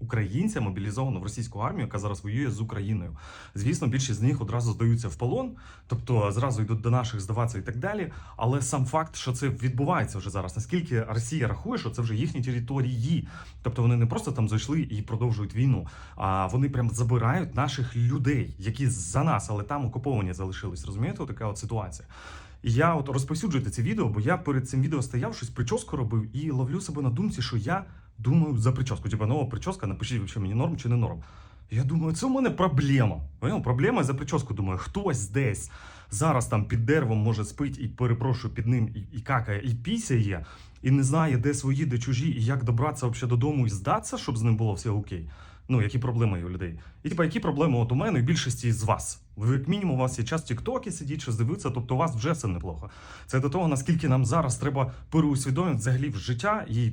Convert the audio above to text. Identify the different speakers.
Speaker 1: українця мобілізовано в російську армію, яка зараз воює з Україною. Звісно, більшість з них одразу здаються в полон, тобто зразу йдуть до наших здаватися і так далі. Але сам факт, що це відбувається вже зараз, наскільки Росія рахує, що це вже їхні території, тобто вони не просто там зайшли і продовжують війну, а вони прям забирають наших людей, які за нас, але там окуповані залишились. Розумієте, така от ситуація. Я от розповсюджуйте це відео, бо я перед цим відео стояв, щось прическу робив і ловлю себе на думці, що я думаю за прическу. Типа нова прическа, напишіть, чи мені норм чи не норм. Я думаю, це у мене проблема. Понял? Проблема за прическу. Думаю, хтось десь зараз там під деревом може спить і перепрошую під ним і, і какає, і пісяє, і не знає, де свої, де чужі, і як добратися взагалі додому і здатися, щоб з ним було все окей. Ну, які проблеми у людей. І типа, які проблеми от у мене і більшості з вас. Ви, як мінімум, у вас є час в Тіктокі сидіть, щось дивитися, тобто у вас вже все неплохо. Це до того, наскільки нам зараз треба переусвідомити взагалі в життя і